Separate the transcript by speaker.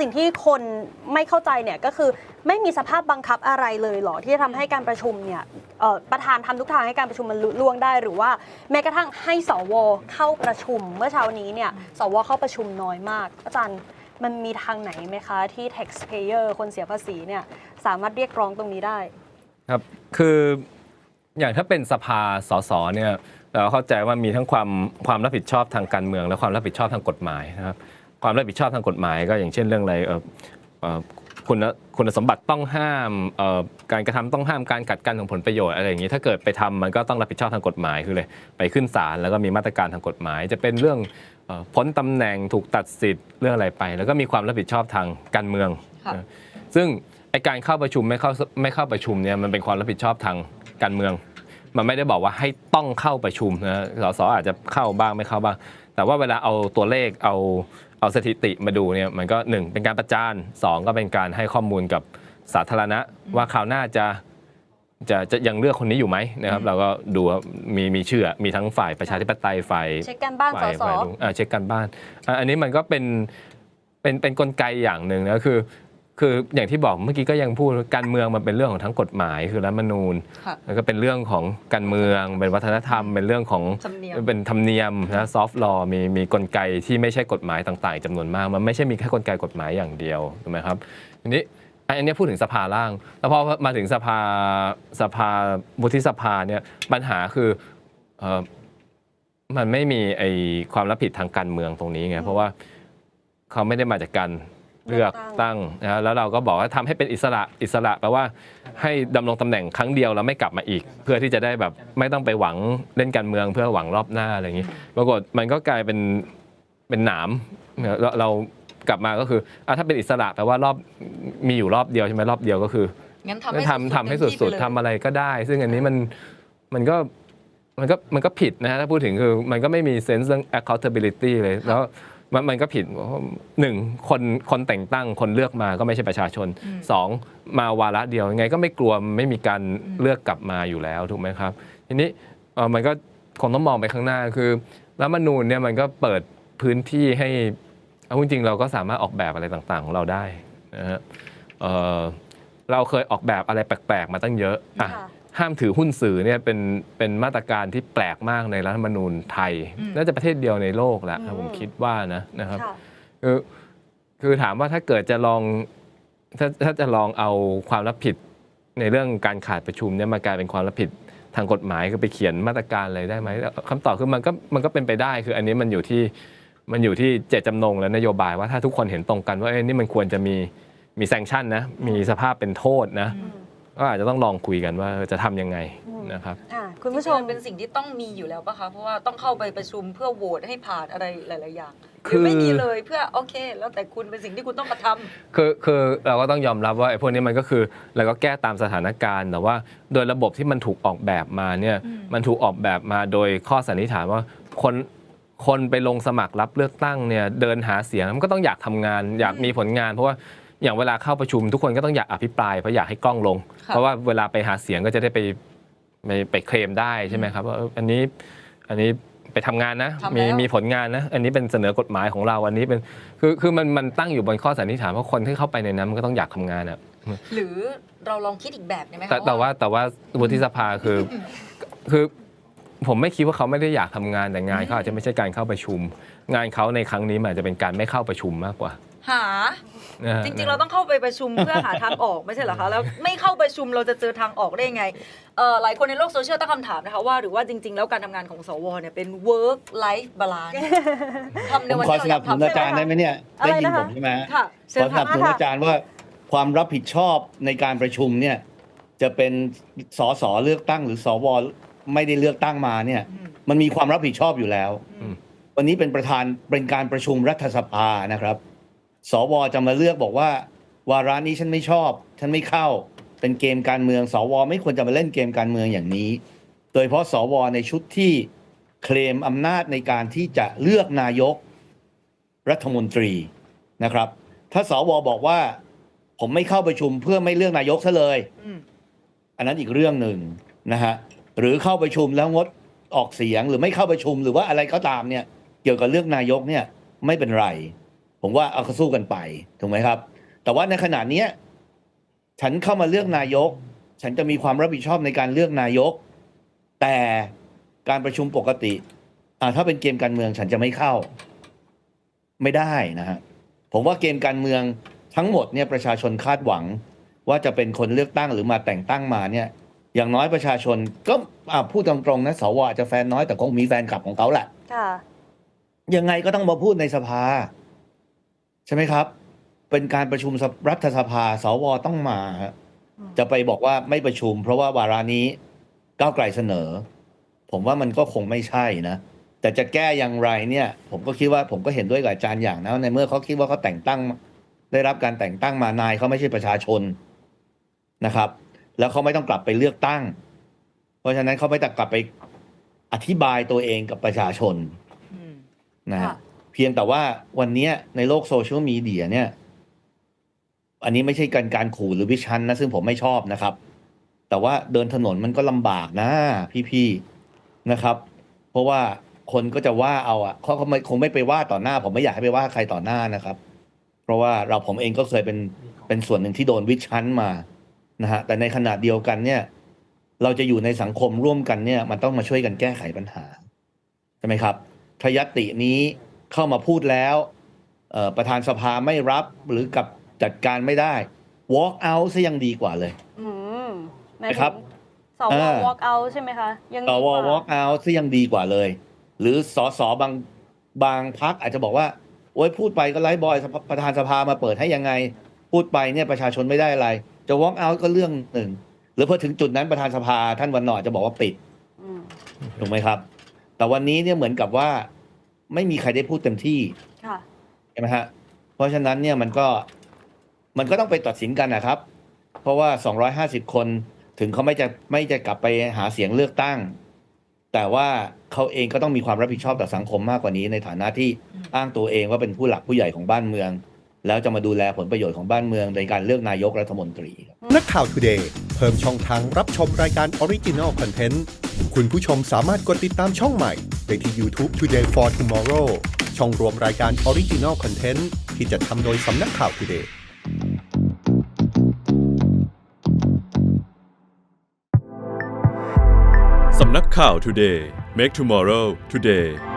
Speaker 1: สิ่งที่คนไม่เข้าใจเนี่ยก็คือไม่มีสภาพบังคับอะไรเลยเหรอที่จะทำให้การประชุมเนี่ยเอ่อประธานทำทุกทางให้การประชุมมันลุล่วงได้ หรือว่าแม้กระทั่งให้สวเข้าประชุม เมื่อเช้านี้เนี่ยสวเข้าประชุมน้อยมาก อาจารย์มันมีทางไหนไหมคะที่ taxpayer คนเสียภาษีเนี่ยสามารถเรียกร้องตรงนี้ได้
Speaker 2: ครับคืออย่างถ้าเป็นสภาสสเนี่ยเราเข้าใจว่ามีทั้งความความรับผิดชอบทางการเมือง และความรับผิดชอบทางกฎหมายนะครับ ความรับผิดชอบทางกฎหมายก็อย่างเช่นเรื่องอะไรเอ่อเอ่อคุณคุณสมบัติต้องห้ามเอ่อการกระทำต้องห้ามการขัดกันของผลประโยชน์อะไรอย่างนี้ถ้าเกิดไปทำมันก็ต้องรับผิดชอบทางกฎหมายคือเลยไปขึ้นศาลแล้วก็มีมาตรการทางกฎหมาย จะเป็นเรื่องเอ่อพ้นตำแหน่งถูกตัดสิทธิ์เรื่องอะไรไป แล้วก็มีความรับผิดชอบทางการเมือง
Speaker 3: ค่ะ
Speaker 2: นะซึ่งไอการเข้าประชุมไม่เข้าไม่เข้าประชุมเนี่ยมันเป็นความรับผิดชอบทางการเมือง มันไม่ได้บอกว่าให้ต้องเข้าประชุมนะสสอาจจะเข้าบ้างไม่เข้าบ้าง แต่ว่าเวลาเอาตัวเลขเอาเอาสถิติมาดูเนี่ยมันก็หนึ่งเป็นการประจานสองก็เป็นการให้ข้อมูลกับสาธารณะ ว่าคราวหน้าจะจะจะยังเลือกคนนี้อยู่ไหมนะครับ เราก็ดูว่ามีมีชื่อมีทั้งฝ่ายประชาธิปไตยฝ่าย
Speaker 1: เช็คกันบ้านส
Speaker 2: ฝ่าย
Speaker 1: ส
Speaker 2: ฝ่ายลุงอ่าเช็คกันบ้านอะอันนี้มันก็เป็นเป็นเป็นกลไกอย่างหนึ่งนะคือ คืออย่างที่บอกเมื่อกี้ก็ยังพูดว่าการเมืองมันเป็นเรื่องของทั้งกฎหมายคือรัฐธรรมนูญ
Speaker 3: ค่ะ
Speaker 2: แล้วก็เป็นเรื่องของการเมือง เป็นวัฒนธรรม เป็นเรื่องของ
Speaker 3: ธรรมเนียม
Speaker 2: เป็นธรรมเนียมนะซอฟต์ลอมีมีกลไกที่ไม่ใช่กฎหมายต่างๆจำนวนมาก มันไม่ใช่มีแค่กลไกกฎหมายอย่างเดียวถูกไหมครับทีนี้อันนี้พูดถึงสภาล่าง แล้วพอมาถึงสภาสภาวุฒิสภาเนี่ยปัญหาคือเอ่อมันไม่มีไอความรับผิดทางการเมืองตรงนี้ไงเพราะว่าเขาไม่ได้มาจากการ เลือกตั้งนะแล้วเราก็บอกว่าทำให้เป็นอิสระอิสระแปลว่าให้ดำรงตำแหน่งครั้งเดียวแล้วไม่กลับมาอีก เพื่อที่จะได้แบบไม่ต้องไปหวังเล่นการเมืองเพื่อหวังรอบหน้าอะไรอย่างนี้ปรากฏมันก็กลายเป็นเป็นหนามเนี่ยเราเรากลับมาก็คืออะถ้าเป็นอิสระแปลว่ารอบมีอยู่รอบเดียวใช่ไหมรอบเดียวก็คือ
Speaker 3: งั้นทำให้
Speaker 2: ทำทำให้สุดๆ
Speaker 3: เต็มที่ไปเลย
Speaker 2: ทำอะไรก็ได้ ซึ่งอันนี้มันมันก็มันก็มันก็ผิดนะฮะถ้าพูดถึงคือมันก็ไม่มีเซนส์เรื่อง accountability เลยแล้ว มันมันก็ผิดเพราะหนึ่งคนคนแต่งตั้งคนเลือกมาก็ไม่ใช่ประชาชนสองมาวาระเดียวยังไงก็ไม่กลัวไม่มีการเลือกกลับมาอยู่แล้วถูกไหมครับ ทีนี้เอ่อมันก็คงต้องมองไปข้างหน้าคือรัฐธรรมนูญเนี่ยมันก็เปิดพื้นที่ให้เอาจริงๆเราก็สามารถออกแบบอะไรต่างๆ ของเราได้นะฮะเอ่อเราเคยออกแบบอะไรแปลกๆ มาตั้งเยอะอะ
Speaker 1: ค่ะ
Speaker 2: ห้ามถือหุ้นสื่อเนี่ยเป็นเป็นมาตรการที่แปลกมากในรัฐธรรมนูญไทย น่าจะประเทศเดียวในโลกแหละ
Speaker 1: อืม
Speaker 2: ผมคิดว่านะนะครับ
Speaker 1: ค่ะ
Speaker 2: คือคือถามว่าถ้าเกิดจะลองถ้าถ้าจะลองเอาความรับผิดในเรื่องการขาดประชุมเนี่ยมากลายเป็นความรับผิดทางกฎหมายคือไปเขียนมาตรการอะไรได้ไหมคำตอบคือมันก็มันก็เป็นไปได้คืออันนี้มันอยู่ที่มันอยู่ที่เจตจำนงและนโยบายว่าถ้าทุกคนเห็นตรงกันว่าเอ้ยนี่มันควรจะมีมีแซงชั่นนะมีสภาพเป็นโทษนะ ก็อาจจะต้องลองคุยกันว่าจะทำยังไง
Speaker 1: อืม
Speaker 2: นะครับ
Speaker 1: อะคุณ
Speaker 3: จ
Speaker 1: ผู้ช
Speaker 3: ริง
Speaker 1: ม
Speaker 3: ๆมันเป็นสิ่งที่ต้องมีอยู่แล้วปะคะ เพราะว่าต้องเข้าไปประชุมเพื่อโหวตให้ผ่านอะไรหลาย ๆ อย่างห
Speaker 2: คื
Speaker 3: รือ
Speaker 2: อ
Speaker 3: ไม่มีเลยเพื่อโอเค แล้วแต่คุณเป็นสิ่งที่คุณต้องกระทำ
Speaker 2: คือคือเราก็ต้องยอมรับว่าไอ้พวกนี้มันก็คือเราก็แก้ตามสถานการณ์แต่ว่าโดยระบบที่มันถูกออกแบบมาเนี่ยมันถูกออกแบบมาโดยข้อสันนิษฐานว่าคนคนไปลงสมัครรับเลือกตั้งเนี่ยเดินหาเสียงมันก็ต้องอยากทำงานอยากมีผลงาน เพราะว่า อย่างเวลาเข้าประชุมทุกคนก็ต้องอยากอภิปรายเพราะอยากให้กล้องลง
Speaker 3: ค่ะ
Speaker 2: เพราะว่าเวลาไปหาเสียงก็จะได้ไปไปไปเคลมได้ใช่ไหมครับว่าเอออันนี้อันนี้ไปทำงานนะ
Speaker 3: ทำ
Speaker 2: มี
Speaker 3: แล้ว
Speaker 2: มีผลงานนะ อันนี้เป็นเสนอกฎหมายของเราอันนี้เป็นคือคือมันมันตั้งอยู่บนข้อสันนิษฐานว่าคนที่เข้าไปในนั้นมันก็ต้องอยากทำงานอะ
Speaker 3: หรือเราลองคิดอีกแบบได้ไหมคะ
Speaker 2: แต่แต่ว่าแต่ว่าวุฒิสภาคือคือผมไม่คิดว่าเขาไม่ได้อยากทำงานแต่งานเขาอาจจะไม่ใช่การเข้าประชุม งานเขาในครั้งนี้มันอาจจะเป็นการไม่เข้าประชุมมากกว่า
Speaker 3: หา
Speaker 2: นะฮะ
Speaker 3: จริงๆ เราต้องเข้าไปประชุมเพื่อหาทางออกไม่ใช่เหรอคะ แล้วไม่เข้าประชุมเราจะเจอทางออกได้ยังไงเอ่อหลายคนในโลกโซเชียลตั้งคำถามนะคะว่าหรือว่าจริง ๆ แล้วการทำงานของสวเนี่ยเป็น work life balance ทำใน
Speaker 4: ผม
Speaker 3: วัน
Speaker 4: ขอ
Speaker 3: ที่
Speaker 4: ส
Speaker 3: เราอ
Speaker 4: นั
Speaker 3: ยา
Speaker 4: บ
Speaker 3: ก
Speaker 4: สนุน
Speaker 3: ทำ
Speaker 4: อาจารย์ได้ไหมเนี่ย
Speaker 1: อะไร
Speaker 4: ได้ยิน
Speaker 1: นะคะ
Speaker 4: ผมใช่ไหมฮะ
Speaker 3: ค่ะ
Speaker 4: ข
Speaker 3: เชิญ
Speaker 4: อสนั
Speaker 3: ค่ะ
Speaker 4: บสนุนอาจารย์ว่าความรับผิดชอบในการประชุมเนี่ยจะเป็นสสเลือกตั้งหรือสวไม่ได้เลือกตั้งมาเนี่ย
Speaker 3: อืม
Speaker 4: มันมีความรับผิดชอบอยู่แล้ว
Speaker 2: อืม
Speaker 4: วันนี้เป็นประธานเป็นการประชุมรัฐสภานะครับ สวจะมาเลือกบอกว่า วาระนี้ฉันไม่ชอบ ฉันไม่เข้า เป็นเกมการเมือง สวไม่ควรจะมาเล่นเกมการเมืองอย่างนี้ โดยเฉพาะสวในชุดที่เคลมอำนาจในการที่จะเลือกนายกรัฐมนตรีนะครับ ถ้าสวบอกว่า ผมไม่เข้าประชุมเพื่อไม่เลือกนายกซะเลย
Speaker 3: อืม
Speaker 4: อันนั้นอีกเรื่องหนึ่งนะฮะหรือเข้าประชุมแล้วงดออกเสียงหรือไม่เข้าประชุมหรือว่าอะไรก็ตามเนี่ย เกี่ยวกับเรื่องนายกเนี่ยไม่เป็นไร ผมว่าเอาเขาสู้กันไปถูกไหมครับ แต่ว่าในขณะเนี้ยฉันเข้ามาเลือกนายก ฉันจะมีความรับผิดชอบในการเลือกนายก แต่การประชุมปกติอ่าถ้าเป็นเกมการเมืองฉันจะไม่เข้า ไม่ได้นะฮะผมว่าเกมการเมืองทั้งหมดเนี่ยประชาชนคาดหวัง ว่าจะเป็นคนเลือกตั้งหรือมาแต่งตั้งมาเนี่ยอย่างน้อยประชาชนก็อ่าพูดตรงๆนะสวอาจจะแฟนน้อยแต่คงมีแฟนคลับของเขาแหละ
Speaker 1: ค่ะ
Speaker 4: ยังไงก็ต้องมาพูดในสภา ใช่ไหมครับ เป็นการประชุมสภรัฐสภาสวต้องมาฮะ
Speaker 1: อืม
Speaker 4: จะไปบอกว่าไม่ประชุม เพราะว่าวาระนี้ก้าวไกลเสนอ ผมว่ามันก็คงไม่ใช่นะ แต่จะแก้อย่างไรเนี่ย ผมก็คิดว่าผมก็เห็นด้วยกับอาจารย์อย่างนะในเมื่อเขาคิดว่าเขาแต่งตั้ง ได้รับการแต่งตั้งมานายเขาไม่ใช่ประชาชนนะครับ แล้วเขาไม่ต้องกลับไปเลือกตั้ง เพราะฉะนั้นเขาไม่ต้องกลับไปอธิบายตัวเองกับประชาชน
Speaker 3: อืม
Speaker 4: นะฮะ
Speaker 1: ค่ะ
Speaker 4: เพียงแต่ว่าวันนี้ในโลกโซเชียลมีเดียเนี่ย อันนี้ไม่ใช่การการขู่หรือวิชันนะซึ่งผมไม่ชอบนะครับ แต่ว่าเดินถนนมันก็ลำบากนะพี่ๆนะครับ เพราะว่าคนก็จะว่าเอาอะเขาเขาไม่คงไม่ไปว่าต่อหน้า ผมไม่อยากให้ไปว่าใครต่อหน้านะครับ เพราะว่าเราผมเองก็เคยเป็นเป็นส่วนหนึ่งที่โดนวิชันมานะฮะแต่ในขณะเดียวกันเนี่ย เราจะอยู่ในสังคมร่วมกันเนี่ย มันต้องมาช่วยกันแก้ไขปัญหาใช่ไหมครับทยตินี้ เข้ามาพูดแล้วเอ่อประธานสภาไม่รับหรือกับจัดการไม่ได้ walk out ซะยังดีกว่าเลย
Speaker 1: อืมหมายถึง
Speaker 4: ครับ
Speaker 1: สว
Speaker 4: เออ
Speaker 1: walk out ใช่ไหมคะยัง
Speaker 4: ส
Speaker 1: ดี
Speaker 4: ว
Speaker 1: กว่า
Speaker 4: walk out ซะยังดีกว่าเลย หรือสสบางบางพักอาจจะบอกว่า โอ้ยพูดไปก็ไร้บอยสภาประธานสภามาเปิดให้ยังไง พูดไปเนี่ยประชาชนไม่ได้อะไร จะ walk out ก็เรื่องหนึ่ง หรือพอถึงจุดนั้นประธานสภาท่านวันหนอจะบอกว่าปิด
Speaker 1: อืม
Speaker 4: ถูกไหมครับ แต่วันนี้เนี่ยเหมือนกับว่า ไม่มีใครได้พูดเต็มที่
Speaker 1: ค่ะ
Speaker 4: ใช่ไหมฮะเพราะฉะนั้นเนี่ยมันก็มันก็ต้องไปตัดสินกันนะครับ เพราะว่า 250 คนถึงเขาไม่จะไม่จะกลับไปหาเสียงเลือกตั้ง แต่ว่าเขาเองก็ต้องมีความรับผิดชอบต่อสังคมมากกว่านี้ ในฐานะที่อ้างตัวเองว่าเป็นผู้หลักผู้ใหญ่ของบ้านเมือง แล้วจะมาดูแลผลประโยชน์ของบ้านเมืองในการเลือกนายกรัฐมนตรีครับ
Speaker 5: นักข่าว Today เพิ่มช่องทางรับชมรายการ Original Content คุณผู้ชมสามารถกดติดตามช่องใหม่ได้ที่ YouTube Today for Tomorrow ช่องรวมรายการ Original Content ที่จะทำโดยสำนักข่าว Today
Speaker 6: สำนักข่าว Today Make Tomorrow Today